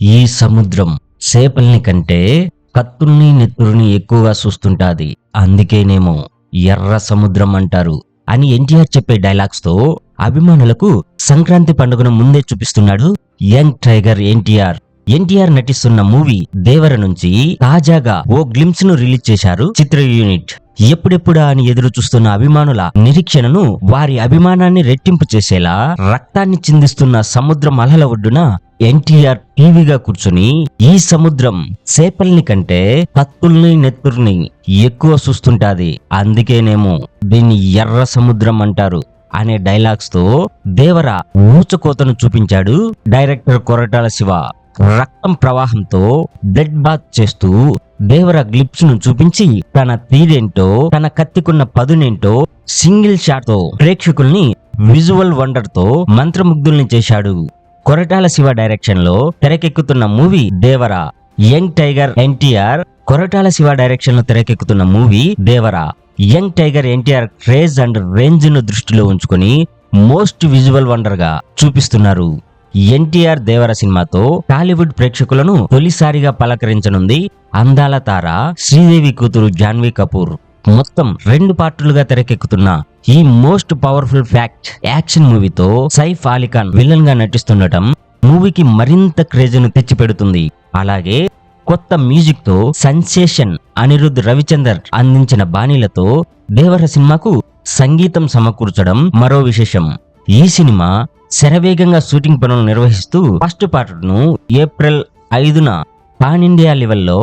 ఈ సముద్రం చేపల్ని కంటే కత్తుల్ని నెత్తుల్ని ఎక్కువగా చూస్తుంటాది. అందుకేనేమో ఎర్ర సముద్రం అంటారు అని ఎన్టీఆర్ చెప్పే డైలాగ్స్తో అభిమానులకు సంక్రాంతి పండుగను ముందే చూపిస్తున్నాడు యంగ్ టైగర్ ఎన్టీఆర్. ఎన్టీఆర్ నటిస్తున్న మూవీ దేవర నుంచి తాజాగా ఓ గ్లిమ్స్ను రిలీజ్ చేశారు చిత్ర యూనిట్. ఎప్పుడెప్పుడా అని ఎదురు చూస్తున్న అభిమానుల నిరీక్షణను వారి అభిమానాన్ని రెట్టింపు చేసేలా రక్తాన్ని చిందిస్తున్న సముద్రం అలల ఒడ్డున ఎన్టీఆర్ టీవీగా కూర్చుని ఈ సముద్రం చేపల్ని కంటే పత్తుల్ని నెత్తుర్ని ఎక్కువ చూస్తుంటాది. అందుకేనేమో దీన్ని ఎర్ర సముద్రం అంటారు అనే డైలాగ్స్తో దేవర ఊచకోతను చూపించాడు డైరెక్టర్ కొరటాల శివ. రక్తం ప్రవాహంతో బ్లడ్ బాత్ చేస్తూ దేవర గ్లిప్స్ను చూపించి తన తీరేంటో తన కత్తికున్న పదునేంటో సింగిల్ షాట్తో ప్రేక్షకుల్ని విజువల్ వండర్తో మంత్రముగ్ధుల్ని చేశాడు. కొరటాల శివ డైరెక్షన్లో తెరకెక్కుతున్న movie Devara. Young tiger NTR Koratala Siva డైరెక్షన్లో తెరకెక్కుతున్న movie Devara. Young tiger NTR craze and రేంజ్ను దృష్టిలో ఉంచుకొని మోస్ట్ విజువల్ వండర్గా చూపిస్తున్నారు. ఎన్టీఆర్ దేవర సినిమాతో టాలీవుడ్ ప్రేక్షకులను తొలిసారిగా పలకరించనుంది అందాల తార శ్రీదేవి కూతురు జాన్వీ కపూర్. మొత్తం రెండు పార్టులుగా తెరకెక్కుతున్న ఈ మోస్ట్ పవర్ఫుల్ ఫ్యాక్ట్ యాక్షన్ మూవీతో సైఫ్ అలీఖాన్ విలన్గా నటిస్తుండటం మూవీకి మరింత క్రేజ్ను తెచ్చిపెడుతుంది. అలాగే కొత్త మ్యూజిక్తో సెన్సేషన్ అనిరుద్ రవిచందర్ అందించిన బాణీలతో దేవర సినిమాకు సంగీతం సమకూర్చడం మరో విశేషం. ఈ సినిమా శరవేగంగా షూటింగ్ పనులు నిర్వహిస్తూ ఫస్ట్ పార్ట్ను ఏప్రిల్ ఐదున పాన్ ఇండియా లెవెల్లో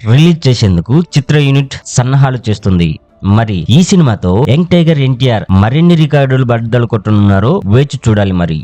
రిలీజ్ చేసేందుకు చిత్ర యూనిట్ సన్నాహాలు చేస్తుంది. మరి ఈ సినిమాతో యంగ్ టైగర్ ఎన్టీఆర్ మరిన్ని రికార్డులు బద్దలు కొట్టనున్నారో వేచి చూడాలి మరి.